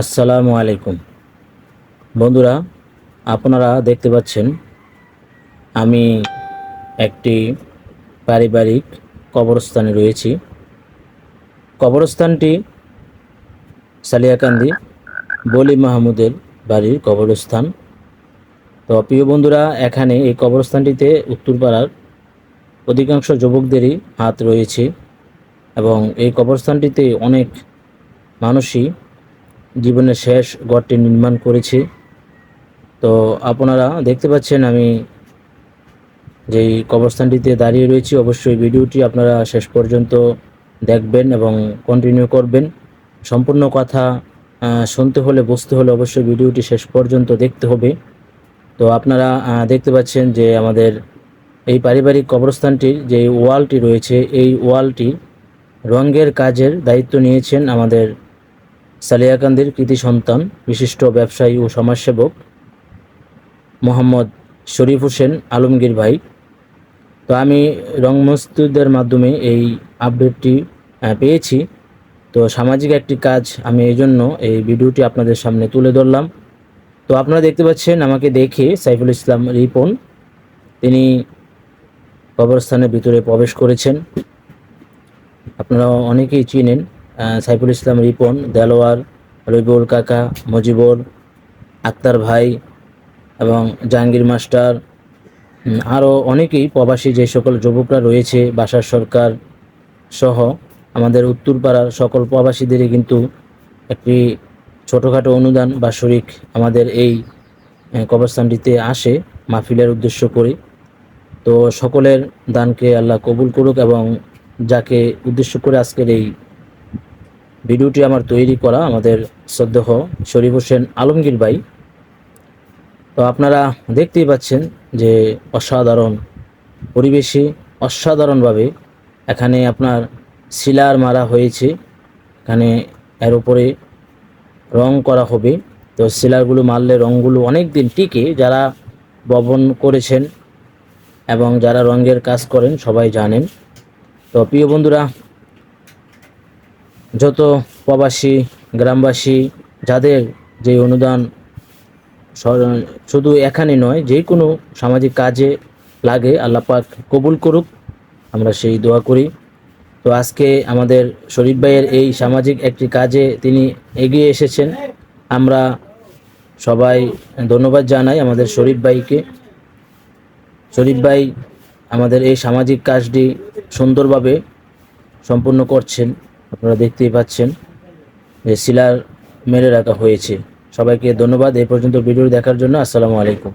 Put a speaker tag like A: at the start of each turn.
A: আসসালামু আলাইকুম। বন্ধুরা, আপনারা দেখতে পাচ্ছেন, আমি একটি পারিবারিক কবরস্থানে রয়েছি। কবরস্থানটি সালিয়াকান্দি বলি মাহমুদের বাড়ির কবরস্থান। তো প্রিয় বন্ধুরা, এখানে এই কবরস্থানটিতে উত্তরপাড়ার অধিকাংশ যুবকদেরই হাত রয়েছে এবং এই কবরস্থানটিতে অনেক মানুষই জীবনের শেষ ঘরটি নির্মাণ করেছি। তো আপনারা দেখতে পাচ্ছেন আমি যেই কবরস্থানটিতে দাঁড়িয়ে রয়েছি, অবশ্যই ভিডিওটি আপনারা শেষ পর্যন্ত দেখবেন এবং কন্টিনিউ করবেন। সম্পূর্ণ কথা শুনতে হলে, বুঝতে হলে অবশ্যই ভিডিওটি শেষ পর্যন্ত দেখতে হবে। তো আপনারা দেখতে পাচ্ছেন যে আমাদের এই পারিবারিক কবরস্থানটির যে ওয়ালটি রয়েছে, এই ওয়ালটি রঙের কাজের দায়িত্ব নিয়েছেন আমাদের সালিয়াকান্দির কৃতি সন্তান, বিশিষ্ট ব্যবসায়ী ও সমাজসেবক, মোহাম্মদ শরীফ হোসেন আলমগীর ভাই। তো আমি রং মসজিদের মাধ্যমে এই আপডেটটি পেয়েছি। তো সামাজিক একটি কাজ আমি এই জন্য এই ভিডিওটি আপনাদের সামনে তুলে ধরলাম। তো আপনারা দেখতে পাচ্ছেন, আমাকে দেখে সাইফুল ইসলাম রিপন, তিনি কবরস্থানের ভিতরে প্রবেশ করেছেন। আপনারা অনেকেই চিনেন। সাইফুল ইসলাম, রিপন, দেলোয়ার রবিউল কাকা মজিবর আক্তার ভাই এবং জাহাঙ্গীর মাস্টার আরও অনেকেই প্রবাসী যে সকল যুবকরা রয়েছে, বাসার সরকার সহ আমাদের উত্তরপাড়ার সকল প্রবাসীদেরই কিন্তু একটি ছোটোখাটো অনুদান বা শরিক আমাদের এই কবরস্থানটিতে আসে মাহফিলের উদ্দেশ্য করে। তো সকলের দানকে আল্লাহ কবুল করুক এবং যাকে উদ্দেশ্য করে আজকের এই ভিডিওটি আমার তৈরি করা আমাদের শ্রদ্ধেহ শরীফ হোসেন আলমগীর ভাই। তো আপনারা দেখতেই পাচ্ছেন যে অসাধারণ পরিবেশে অসাধারণভাবে এখানে আপনার শিলার মারা হয়েছে। এখানে এর উপরে রং করা হবে। তো শিলারগুলো মারলে রঙগুলো অনেক দিন টিকে। যারা বপন করেছেন এবং যারা রঙের কাজ করেন সবাই জানেন। তো প্রিয় বন্ধুরা যত প্রবাসী, গ্রামবাসী, যাদের যে অনুদান শুধু এখানে নয়, যে কোনো সামাজিক কাজে লাগে আল্লাপাক কবুল করুক। আমরা সেই দোয়া করি। তো আজকে আমাদের শরীফ ভাইয়ের এই সামাজিক একটি কাজে তিনি এগিয়ে এসেছেন। আমরা সবাই ধন্যবাদ জানাই আমাদের শরীফ ভাইকে। শরীফ ভাই আমাদের এই সামাজিক কাজটি সুন্দরভাবে সম্পূর্ণ করছেন। আপনারা দেখতেই পাচ্ছেন যে শিলার মেরে রাখা হয়েছে। সবাইকে ধন্যবাদ। এই পর্যন্ত ভিডিও দেখার জন্য আসসালামু আলাইকুম।